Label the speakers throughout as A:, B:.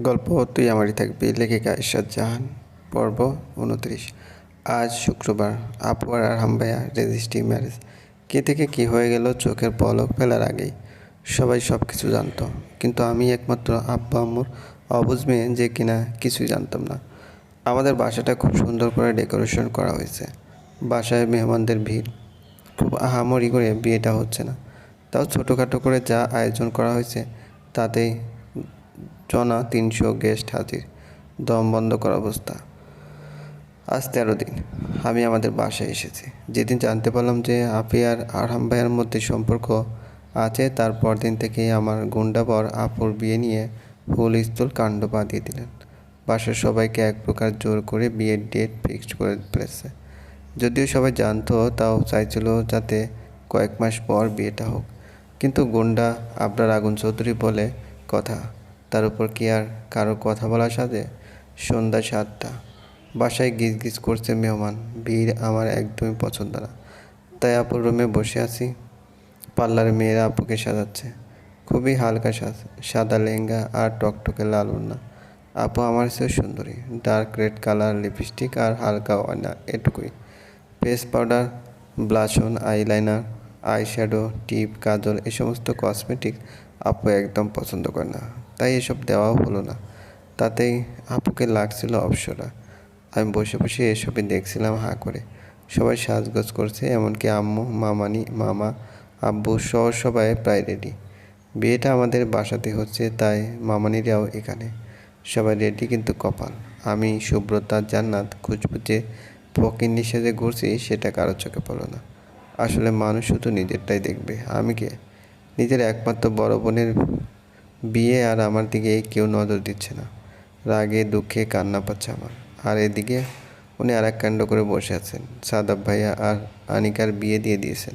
A: গল্প তুই আমারই থাকবি। লেখিকা ইশরাত জাহান, পর্ব উনত্রিশ আজ শুক্রবার, আপু আর আরহাম রেজিস্ট্রি ম্যারেজ। কে থেকে কী হয়ে গেল চোখের পলক ফেলার আগেই। সবাই সব কিছু জানতো, কিন্তু আমি একমাত্র আব্বা আম্মুর অবুঝ মেয়ে যে কিনা কিছুই জানতাম না। আমাদের বাসাটা খুব সুন্দর করে ডেকোরেশন করা হয়েছে। বাসায় মেহমানদের ভিড়। খুব আহামরি করে বিয়েটা হচ্ছে না। তাও ছোটোখাটো করে যা আয়োজন করা হয়েছে, তাতেই জনা তিনশো গেস্ট হাজির। দম বন্ধ করা অবস্থা। আজ তেরো দিন। আমি আমাদের বাসায় এসেছি। যেদিন জানতে পারলাম যে আপি আর আরহাম ভাইয়ের মধ্যে সম্পর্ক আছে, তারপর দিন থেকেই আমার গুন্ডাবর আপুর বিয়ে নিয়ে ফুল স্থল কাণ্ড বাঁধিয়ে দিলেন। বাসার সবাইকে এক প্রকার জোর করে বিয়ের ডেট ফিক্সড করে ফেলেছে। যদিও সবাই জানতো, তাও চাইছিল যাতে কয়েক মাস পর বিয়েটা হোক। কিন্তু গুন্ডা আবরার আগুন চৌধুরী বলে কথা। তার উপর কি আর কারও কথা বলার সাথে? সন্ধ্যা সাতটা। বাসায় গিজ গিজ করছে মেহমান। ভিড় আমার একদমই পছন্দ না। তাই আপুর রুমে বসে আছি। পার্লার মেয়েরা আপুকে সাজাচ্ছে। খুবই হালকা সাজ। সাদা লেহেঙ্গা আর টকটকে লাল ওড়না। আপু আমার চেয়ে সুন্দরী। ডার্ক রেড কালার লিপস্টিক আর হালকা ওয়না এটুকুই। Face powder blush on eyeliner eye shadow টিপ, কাজল এই সমস্ত কসমেটিক আপু একদম পছন্দ করে না। তাই এসব দেওয়াও হলো না। তাতেই আপুকে লাগছিল অপসরা। আমি বসে বসে এসবই দেখছিলাম হাঁ করে। সবাই সাজগোজ করছে, এমনকি আম্মু, মামানি, মামা, আব্বু সহ সবাই প্রায় রেডি বিয়েটা আমাদের বাসাতে হচ্ছে, তাই মামানিরাও এখানে। সবাই রেডি কিন্তু কপাল। আমি, সুব্রতা, জান্নাত খুঁজবুজে ফকিন্নি সেজে ঘুরছি, সেটা কারও চোখে পড়ল না। আসলে মানুষ শুধু নিজেরটাই দেখবে। আমি কে? নিজের একমাত্র বড় বোনের বিয়ে আর আমার দিকে কেউ নজর দিচ্ছে না। রাগে, দুঃখে কান্না পাচ্ছে আমার। আর এদিকে উনি আর এক কাণ্ড করে বসে আছেন। সাদাব ভাইয়া আর আনিকার বিয়ে দিয়ে দিয়েছেন।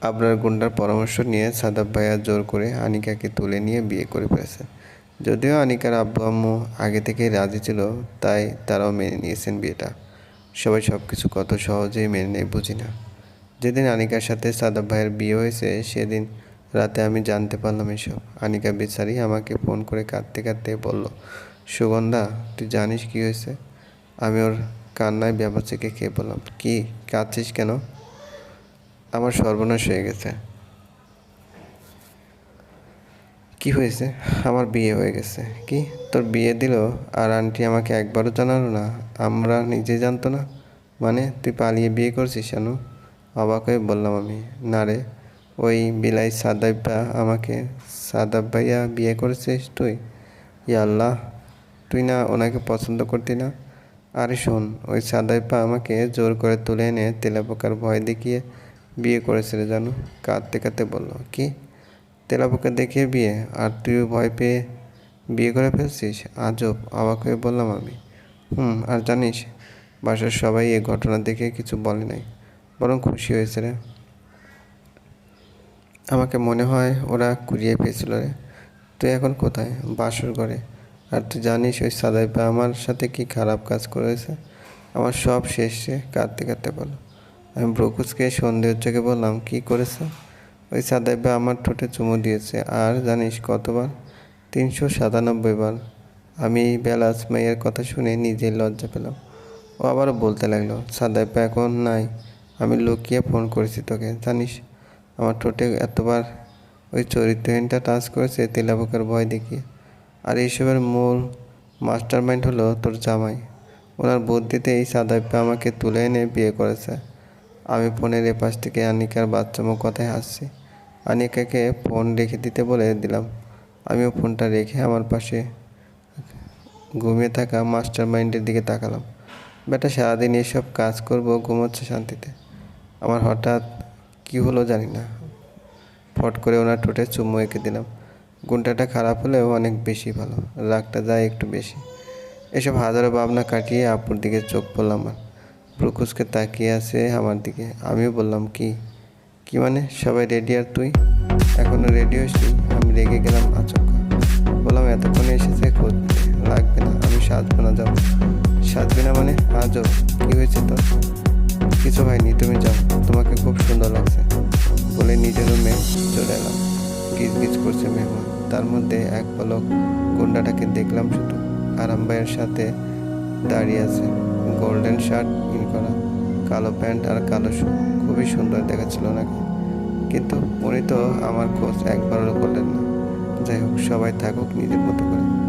A: আবরার গুন্ডার পরামর্শ নিয়ে সাদাব ভাইয়া জোর করে আনিকাকে তুলে নিয়ে বিয়ে করে ফেলেছেন। যদিও আনিকার আব্বু আম্মু আগে থেকেই রাজি ছিল, তাই তারাও মেনে নিয়েছেন বিয়েটা। সবাই সব কিছু কত সহজেই মেনে নেয় বুঝি না। যেদিন আনিকার সাথে সাদাব ভাইয়ের বিয়ে হয়েছে, সেদিন রাতে আমি জানতে পারলাম এসব। আনিকা বেচারি আমাকে ফোন করে কাঁদতে কাঁদতে বলল, সুগন্ধা, তুই জানিস কি হয়েছে? আমি ওর কান্নায় ব্যাপারটাকে খেয়ে বললাম, কি? কাঁদছিস কেন? আমার সর্বনাশ হয়ে গেছে। কি হয়েছে? আমার বিয়ে হয়ে গেছে। কি? তোর বিয়ে দিল আর আন্টি আমাকে একবারও জানালো না? আমরা নিজে জানতো না? মানে তুই পালিয়ে বিয়ে করছিস কেন অবাক হয়ে বললাম আমি। না রে ওই বিলাই সাদাব্বা আমাকে সাদাব ভাইয়া বিয়ে করেছিস তুই? আল্লাহ, তুই না ওনাকে পছন্দ করতি না? আরে শোন, ওই সাদাইপা আমাকে জোর করে তুলে এনে তেলাপোকার ভয় দেখিয়ে বিয়ে করেছিল জানো? কাঁদতে কাঁদতে বলল, কি? তেলাপোকা দেখিয়ে বিয়ে? আর তুইও ভয় পেয়ে বিয়ে করে ফেলছিস? আজব, অবাক হয়ে বললাম আমি। হুম, আর জানিস, বাসার সবাই এই ঘটনা দেখে কিছু বলে নাই। বরং খুশি হয়েছে রে। আমাকে মনে হয় ওরা কুড়িয়ে পেয়েছিল রে। তুই এখন কোথায়? বাসর ঘরে। আর তুই জানিস ওই সাদাইপা আমার সাথে কি খারাপ কাজ করেছে? আমার সব শেষে কাঁদতে কাঁদতে বলো। আমি ব্রকুচকে সন্দেহের চোখে বললাম, কি করেছে? ওই সাদাইপা আমার ঠোঁটে চুমু দিয়েছে। আর জানিস কতবার? তিনশো সাতানব্বই বার। আমি বেলাস মাইয়ের কথা শুনে নিজেই লজ্জা পেলাম। ও আবারও বলতে লাগল সাদাইপা এখন নাই। আমি লুকিয়ে ফোন করেছি তোকে, জানিস? আমার ঠোঁটে এতবার ওই চরিত্রহীনটা টাচ করেছে তেলাপোকার ভয় দেখিয়ে আর এইসবের মূল মাস্টার মাইন্ড হলো তোর জামাই। ওনার বুদ্ধিতে এই সাদাইপা আমাকে তুলে এনে বিয়ে করেছে। আমি ফোনের এপাশ থেকে আনিকার বাচ্চামো কথায় হাসছি। আনিকাকে ফোন রেখে দিতে বলে দিলাম। আমিও ফোনটা রেখে আমার পাশে ঘুমিয়ে থাকা মাস্টার মাইন্ডের দিকে তাকালাম। বেটা, সারাদিন এসব কাজ করব, ঘুমোচ্ছে শান্তিতে। আমার হঠাৎ কি হলো জানি না। ফট করে ওনার ঠোঁটে চুম্মু এঁকে দিলাম। গুণটাটা খারাপ হলেও অনেক বেশি ভালো, রাগটা যায় একটু বেশি। এসব হাজারো ভাবনা কাটিয়ে আপুর দিকে চোখ পড়লাম আমার ব্রুকুসকে তাকিয়ে আছে আমার দিকে। আমিও বললাম, কি? কি মানে? সবাই রেডি আর তুই? এখনও রেডি হয়েছি আমি রেগে গেলাম আচমকা। বললাম, এতক্ষণে এসেছে খোঁজ। লাগবে না, আমি সাজবো না, যাব। সাজবে না মানে? আজও? কি হয়েছে তোর? কিছু হয়নি, তুমি যাও। তোমাকে খুব সুন্দর লাগছে। বলে নিজের রুমে চলে এলাম। গিজ গিজ করছে মেহমান। তার মধ্যে এক পলক গুন্ডাটাকে দেখলাম শুধু। আরাম ভাইয়ের সাথে দাঁড়িয়ে আছে। গোল্ডেন শার্ট ইন করা, কালো প্যান্ট আর কালো শু। খুবই সুন্দর দেখাচ্ছিল নাকি কিন্তু উনি তো আমার খোঁজ একবারও করলেন না। যাই হোক, সবাই থাকুক নিজের মতো করে।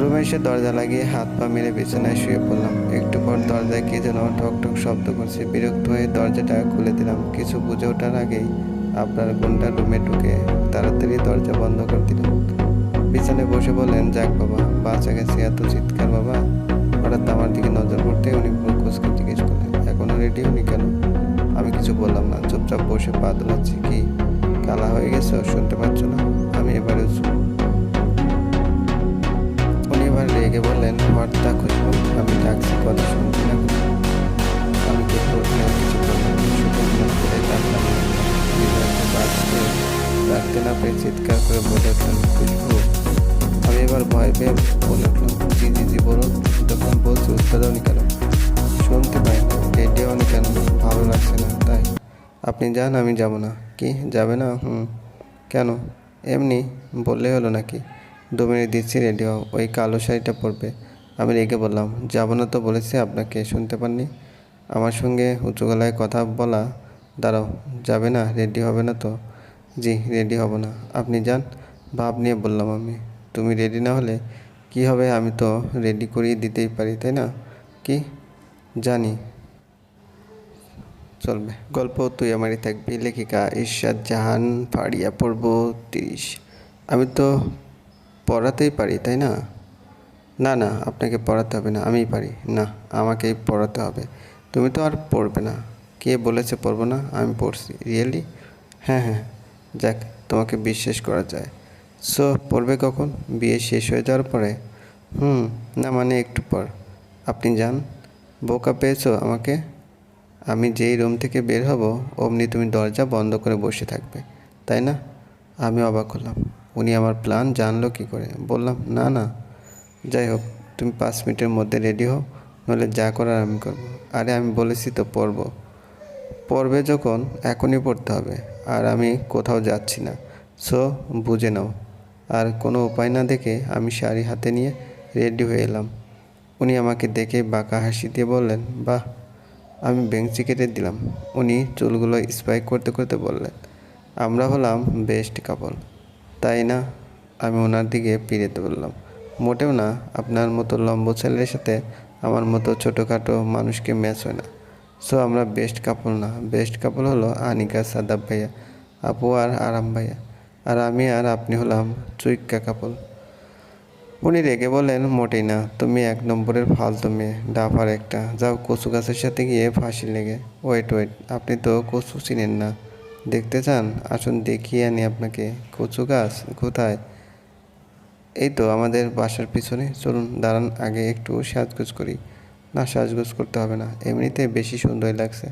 A: রুমে এসে দরজা লাগিয়ে হাত পা মেরে বিছানায় শুয়ে পড়লাম। একটু পর দরজায় কে যেন ঠক ঠক শব্দ করছে, বিরক্ত হয়ে দরজাটা খুলে দিলাম। কিছু বুঝে ওঠার আগেই আপনার গুন্ডা রুমে ঢুকে তাড়াতাড়ি দরজা বন্ধ করে দিলেন। বিছানায় বসে বললেন, যাক বাবা, বাঁচা গেছে এত চিৎকার বাবা। হঠাৎ আমার দিকে নজর পড়তে উনি প্রকোষকে জিজ্ঞেস করলেন এখনও রেডি উনি কেন? আমি কিছু বললাম না, চুপচাপ বসে পা দোলাচ্ছি, কি, কালা হয়ে গেছে? শুনতে পাচ্ছ না? আমি এবারে রেগে বললেন হঠাৎ খুশবু আমি ডাকছি, কথা শুনছি না আমি তো প্রশ্নে কিছু মনে করে ডাকলাম বাঁচতে, রাখতে না পেরে চিৎকার করে বলে উঠলেন খুশবু আমি এবার ভয় পেয়ে বলে উঠলাম জি জি জি বলুন তখন বলছি, উত্তর কেন? শুনতে পাই না, রেডিও কেন? ভালো লাগছে না, তাই। আপনি যান, আমি যাব না। কি, যাবে না? হুম, কেন? এমনি বললে হলো নাকি? দু মিনিট দিচ্ছি রেডি হও। ওই কালো শাড়িটা পরবে। আমি রেগে বললাম, যাব না তো বলেছি, আপনাকে শুনতে পাননি। আমার সঙ্গে উঁচু গলায় কথা বলা, দাঁড়াও, যাবে না রেডি হবে না তো? জি রেডি হব না। আপনি যান। ভাব নিয়ে বললাম আমি, তুমি রেডি না হলে কি হবে? আমি তো রেডি করিয়ে দিতেই পারি, তাই না? কি? জানি। চলবে। গল্প তুই আমারই থাকবি, লেখিকা ইরশাদ জাহান ফাড়িয়া পড়ব, তিরিশ। আমি তো পড়াতেই পারি, তাই না? না না, আপনাকে পড়াতে হবে না, আমিই পারি। না, আমাকেই পড়াতে হবে। তুমি তো আর পড়বে না। কে বলেছে পড়ব না? আমি পড়ছি। রিয়েলি হ্যাঁ হ্যাঁ। যাক, তোমাকে বিশ্বাস করা যায়। সো পড়বে কখন? বিয়ে শেষ হয়ে যাওয়ার পরে? হুম, না মানে একটু পর। আপনি যান। বোকা পেয়েছ আমাকে? আমি যেই রুম থেকে বের হব, অমনি তুমি দরজা বন্ধ করে বসে থাকবে, তাই না? আমি অবাক হলাম। উনি আমার প্ল্যান জানলো কি করে। বললাম, না না, যাই হোক, তুমি পাঁচ মিনিটের মধ্যে রেডি হও, নইলে যা করার আমি করব। আরে, আমি বলেছি তো পড়ব। পড়বে যখন, এখনই পড়তে হবে, আর আমি কোথাও যাচ্ছি না। সো বুঝে নাও। আর কোনো উপায় না দেখে আমি শাড়ি হাতে নিয়ে রেডি হয়ে এলাম। উনি আমাকে দেখে বাঁকা হাসি দিয়ে বললেন, বাহ, আমি বেঞ্চি কেটে দিলাম। উনি চুলগুলো স্পাইক করতে করতে বললেন, আমরা হলাম বেস্ট কাপল তাই না? আমি ওনার দিকে ফিরেতে বললাম। মোটেও না, আপনার মতো লম্ব ছেলের সাথে আমার মতো ছোটোখাটো মানুষকে ম্যাচ হয় না। সো আমরা বেস্ট কাপল না। বেস্ট কাপল হলো আনিকা, সাদাব ভাইয়া, আপু আর আরাম ভাইয়া। আর আমি আর আপনি হলাম চুইক্কা কাপল উনি রেগে বলেন, মোটেই না, তুমি এক নম্বরের ফালতু মেয়ে, ডাফার একটা। যাও কচু গাছের সাথে গিয়ে ফাঁসি লেগে। ওয়েট ওয়েট আপনি তো কচু চিনেন না। দেখতে চান? আসুন দেখিয়ে আনি আপনাকে। কচু গাছ? কোথায়? এই তো আমাদের বাসার পিছনে। চলুন, দাঁড়ান, আগে একটু সাজগোজ করি। না, সাজগোজ করতে হবে না। এমনিতে বেশি সুন্দর লাগছে।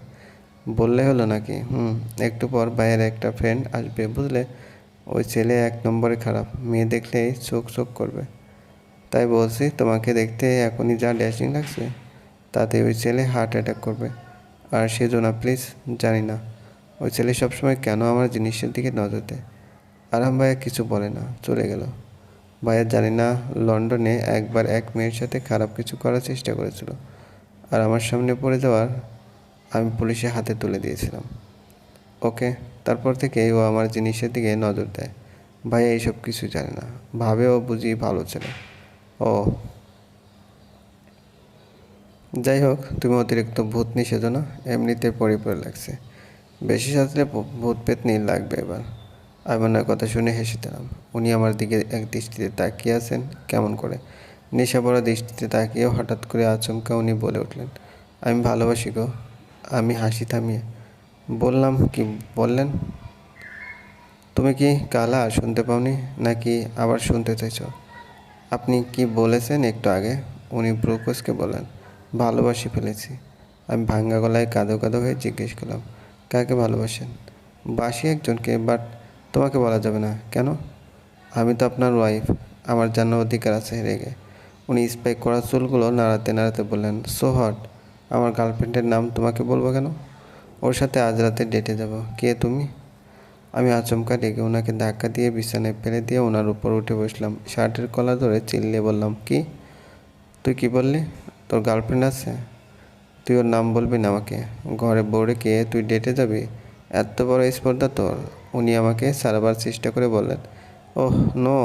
A: বললে হলো নাকি? হুম, একটু পর বাইরে একটা ফ্রেন্ড আসবে, বুঝলে? ওই ছেলে এক নম্বরে খারাপ। মেয়ে দেখলেই চোখ চোখ করবে। তাই বলছি, তোমাকে দেখতে এখনই যা ড্যাশিং লাগছে। তাতে ওই ছেলে হার্ট অ্যাটাক করবে। আর সেজন্য প্লিজ জানি না। ওই ছেলে সবসময় কেন আমার জিনিসের দিকে নজর দেয়? আরাম ভাইয়া কিছু বলে না, চলে গেল। ভাইয়া জানি না, লন্ডনে একবার এক মেয়ের সাথে খারাপ কিছু করার চেষ্টা করেছিল। আর আমার সামনে পড়ে যাওয়ার আমি পুলিশের হাতে তুলে দিয়েছিলাম। ওকে, তারপর থেকে ও আমার জিনিসের দিকে নজর দেয়। ভাইয়া এইসব কিছু জানে না, ভাবে ও বুঝি ভালো ছেলে। ও। যাই হোক, তুমি অতিরিক্ত ভূত নিষেধ না, এমনিতে পড়ে লাগছে। বেশি ভ- ভূত পেতনি লাগবে এবার। আইমানের কথা শুনে হেসে দিলাম। উনি আমার দিকে এক দৃষ্টিতে তাকিয়ে আছেন, কেমন করে? নেশা পড়া দৃষ্টিতে তাকিয়েও হঠাৎ করে আচমকা উনি বলে উঠলেন, আমি ভালোবাসি গো, আমি হাসি থামিয়ে। বললাম, কি বললেন? তুমি কি কালা শুনতে পাওনি, নাকি আবার শুনতে চাইছ? আপনি কি বলেছেন একটু আগে? উনি ব্রুকোসকে বলেন ভালোবাসি ফেলেছি। আমি ভাঙ্গা গলায় কাঁদো কাঁদো হয়ে জিজ্ঞেস করলাম কাকে ভালোবাসেন? বাসি একজনকে, বাট তোমাকে বলা যাবে না। কেন? আমি তো আপনার ওয়াইফ আমার জানার অধিকার আছে রেগে। উনি স্পাইক করা চুলগুলো নাড়াতে নাড়াতে বললেন সো হট আমার গার্লফ্রেন্ডের নাম তোমাকে বলব কেন? ওর সাথে আজ রাতে ডেটে যাব। কে তুমি? আমি আচমকা ডেকে ওনাকে ধাক্কা দিয়ে বিছানায় ফেলে দিয়ে ওনার উপর উঠে বসলাম। শার্টের কলা ধরে চিল্লিয়ে বললাম, কি? তুই কি বললি? তোর গার্লফ্রেন্ড আছে? তুই ওর নাম বলবি না আমাকে। ঘরে বউ রেখে তুই ডেটে যাবি? এত বড় স্পর্ধা তোর। উনি আমাকে সারাবার চেষ্টা করে বললেন, ওহ, নো,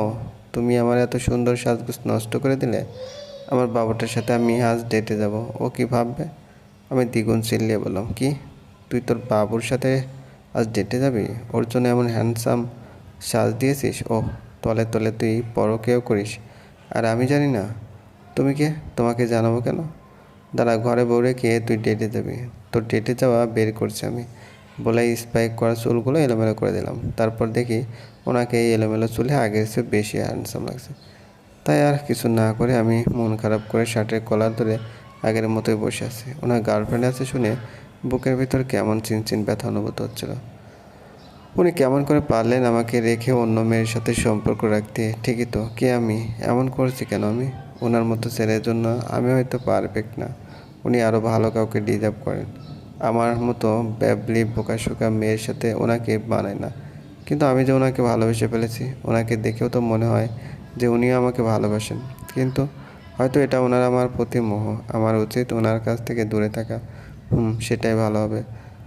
A: তুমি আমার এত সুন্দর সাজগোজ নষ্ট করে দিলে, আমার বাবাটার সাথে আমি আজ ডেটে যাব। ও কি ভাববে? আমি দ্বিগুণ চিল্লিয়ে বললাম, কি? তুই তোর বাবুর সাথে আজ ডেটে যাবি? ওর জন্য এমন হ্যান্ডসাম সাজ দিয়েছিস? ও তলে তলে তুই পরকেও করিস। আর আমি জানি না, তুমি কে? তোমাকে জানাব কেন? দাঁড়া, ঘরে বউ রেখে তুই ডেটে যাবি। তোর ডেটে যাওয়া বের করছি আমি। বলে স্পাইক করা চুলগুলো এলোমেলো করে দিলাম। তারপর দেখি ওনাকে এই এলোমেলো চুলে আগের চেয়ে বেশি হ্যান্ডসাম লাগছে। তাই আর কিছু না করে আমি মন খারাপ করে শার্টের কলার ধরে আগের মতোই বসে আছি। ওনার গার্লফ্রেন্ড আছে শুনে বুকের ভিতর কেমন চিনচিন ব্যথা অনুভূত হচ্ছিল। উনি কেমন করে পারলেন আমাকে রেখে অন্য মেয়ের সাথে সম্পর্ক রাখতে? ঠিকই তো, কে আমি? এমন করছি কেন আমি? ওনার মতো ছেলের জন্য আমি হয়তো পারফেক্ট না। উনি আরও ভালো কাউকে ডিজার্ভ করেন। আমার মতো ব্যাবলি বোকাশোকা মেয়ের সাথে ওনাকে মানায় না। কিন্তু আমি যে ওনাকে ভালোবেসে ফেলেছি, ওনাকে দেখেও তো মনে হয় যে উনিও আমাকে ভালোবাসেন। কিন্তু হয়তো এটা ওনার আমার প্রতি মোহ, আমার উচিত ওনার কাছ থেকে দূরে থাকা। হুম, সেটাই ভালো হবে।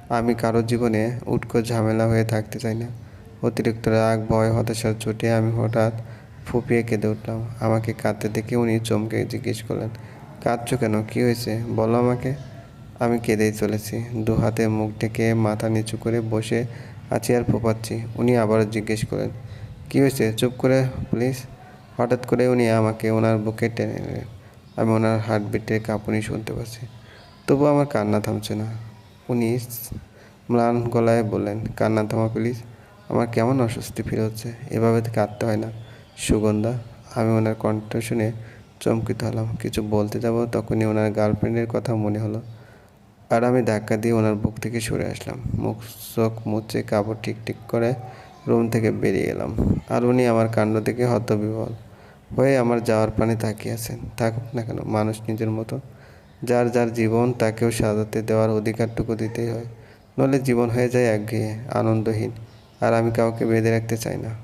A: আমি কারও জীবনে উটকো ঝামেলা হয়ে থাকতে চাই না। অতিরিক্ত রাগ, ভয়, হতাশার চোটে আমি হঠাৎ ফুপিয়ে কেঁদে উঠলাম। আমাকে কাঁদতে দেখে উনি চমকে জিজ্ঞেস করলেন কাঁদছো কেন? কী হয়েছে? বলো আমাকে। আমি কেঁদেই চলেছি। দু হাতে মুখ ঢেকে মাথা নিচু করে বসে আছি আর ফোপাচ্ছি। উনি আবারও জিজ্ঞেস করেন কী হয়েছে? চুপ করে প্লিজ হঠাৎ করে উনি আমাকে ওনার বুকে টেনে নিলেন। আমি ওনার হার্টবিটের কাঁপুনি শুনতে পাচ্ছি। তবুও আমার কান্না থামছে না। উনি ম্লান গলায় বললেন, কান্না থামা প্লিজ আমার কেমন অস্বস্তি ফিল হচ্ছে। এভাবে কাঁদতে হয় না। সুগন্ধা, আমি ওনার কণ্ঠ শুনে চমকিত হলাম কিছু বলতে যাব? তখনই ওনার গার্লফ্রেন্ডের কথা মনে হলো। আর আমি ধাক্কা দিয়ে ওনার বুক থেকে সরে আসলাম। মুখ, চোখ মুছে কাপড় ঠিক ঠিক করে রুম থেকে বেরিয়ে গেলাম আর উনি আমার কাণ্ড থেকে হতবিহল হয়ে আমার যাওয়ার পানে তাকিয়ে আছেন। থাকুক না কেন, মানুষ নিজের মতো। যার যার জীবন, তাকেও সাজাতে দেওয়ার অধিকারটুকু দিতেই হয়। নইলে জীবন হয়ে যায় একঘেয়ে, আনন্দহীন। আর আমি কাউকে বেঁধে রাখতে চাই না।